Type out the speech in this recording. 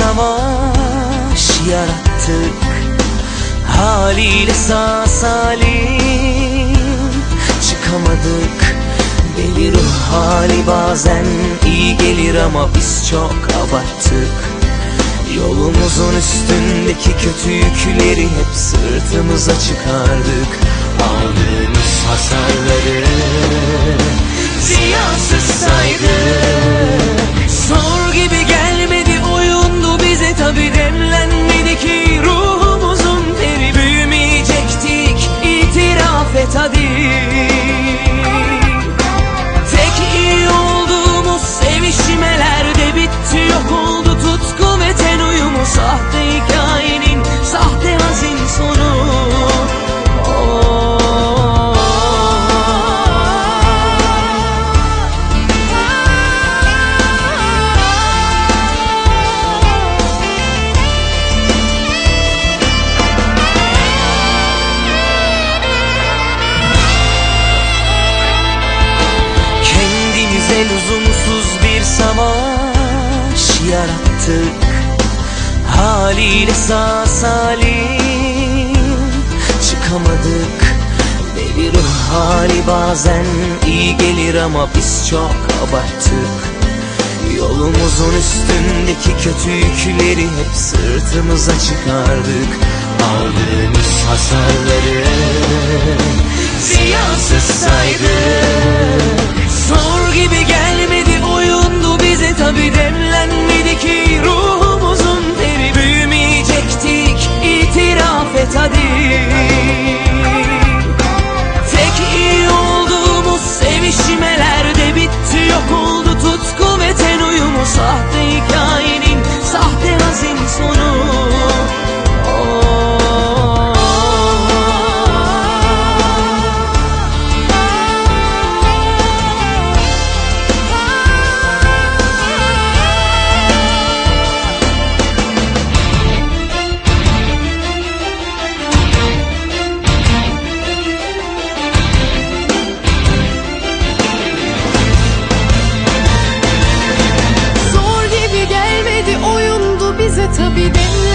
savaş yarattık. Haliyle sağ salim çıkamadık. Deli ruh hali bazen iyi gelir ama biz çok abarttık. Yolumuzun üstündeki kötü yükleri hep sırtımıza çıkardık. Aldığımız hasarları ziyasız saydık lüzumsuz bir savaş yarattık. Haliyle sağ salim çıkamadık. Deli ruh hali bazen iyi gelir ama biz çok abarttık. Yolumuzun üstündeki kötü yükleri hep sırtımıza çıkardık. Aldığımız hasarları tabi demlenmedi ki Ruhumuzun teri büyümeyecektik itiraf et hadi. Tek iyi olduğumuz sevişmelerde bitti yok oldu be there.